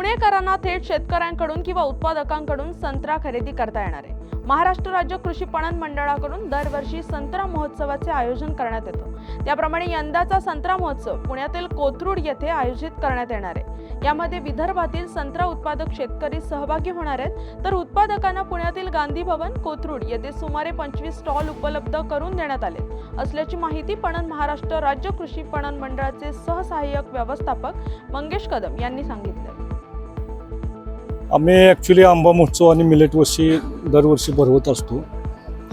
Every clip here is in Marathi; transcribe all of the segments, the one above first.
पुणेकरांना थेट शेतकऱ्यांकडून किंवा उत्पादकांकडून संत्रा खरेदी करता येणार आहे. महाराष्ट्र राज्य कृषी पणन मंडळाकडून दरवर्षी संत्रा महोत्सवाचे आयोजन करण्यात येतं. त्याप्रमाणे यंदाचा संत्रा महोत्सव पुण्यातील कोथरूड येथे आयोजित करण्यात येणार आहे. यामध्ये विदर्भातील संत्रा उत्पादक शेतकरी सहभागी होणार आहेत. तर उत्पादकांना पुण्यातील गांधी भवन कोथरूड येथे सुमारे पंचवीस स्टॉल उपलब्ध करून देण्यात आले. असल्याची माहिती पणन महाराष्ट्र राज्य कृषी पणन मंडळाचे सहसहाय्यक व्यवस्थापक मंगेश कदम यांनी सांगितले. आम्ही ॲक्च्युली आंबा महोत्सव आणि मिलेट वर्षी दरवर्षी भरवत असतो.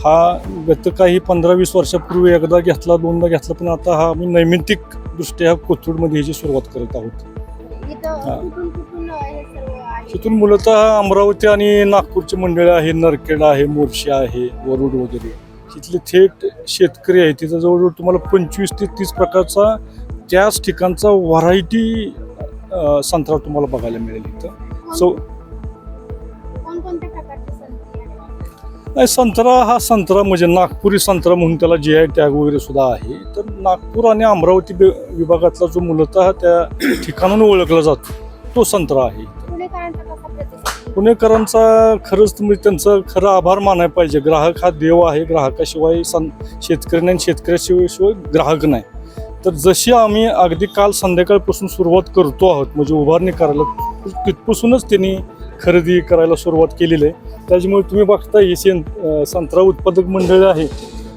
हा गत काही पंधरा वीस वर्षापूर्वी एकदा घेतला दोनदा घेतला पण आता हा आम्ही नैमित्तिक दृष्ट्या कोथरूडमध्ये ह्याची सुरुवात करत आहोत. तिथून मूलतः अमरावती आणि नागपूरची मंडळी आहे नरखेडा आहे मोर्शी आहे वरुड वगैरे. तिथले थेट शेतकरी आहे. तिथं जवळजवळ तुम्हाला पंचवीस ते तीस प्रकारचा त्याच ठिकाणचा व्हरायटी संत्रा तुम्हाला बघायला मिळेल इथं. सो नाही संत्रा हा संत्रा म्हणजे नागपुरी संत्रा म्हणून त्याला जी आय टॅग वगैरे सुद्धा आहे. तर नागपूर आणि अमरावती विभागातला जो मूलतः त्या ठिकाणाहून ओळखला जातो तो संत्रा आहे. पुणेकरांचा खरंच म्हणजे तुम्ही त्यांचं खरं आभार मानायला पाहिजे. ग्राहक हा देव आहे. ग्राहकाशिवाय सं शेतकरी आणि शेतकऱ्याशिवाय शिवाय ग्राहक नाही. तर जशी आम्ही अगदी काल संध्याकाळपासून सुरुवात करतो आहोत म्हणजे उभारणी करायला तिथपासूनच त्यांनी खरेदी करायला सुरुवात केलेली आहे. त्याच्यामुळे तुम्ही बघता हे सें संत्रा उत्पादक मंडळ आहे.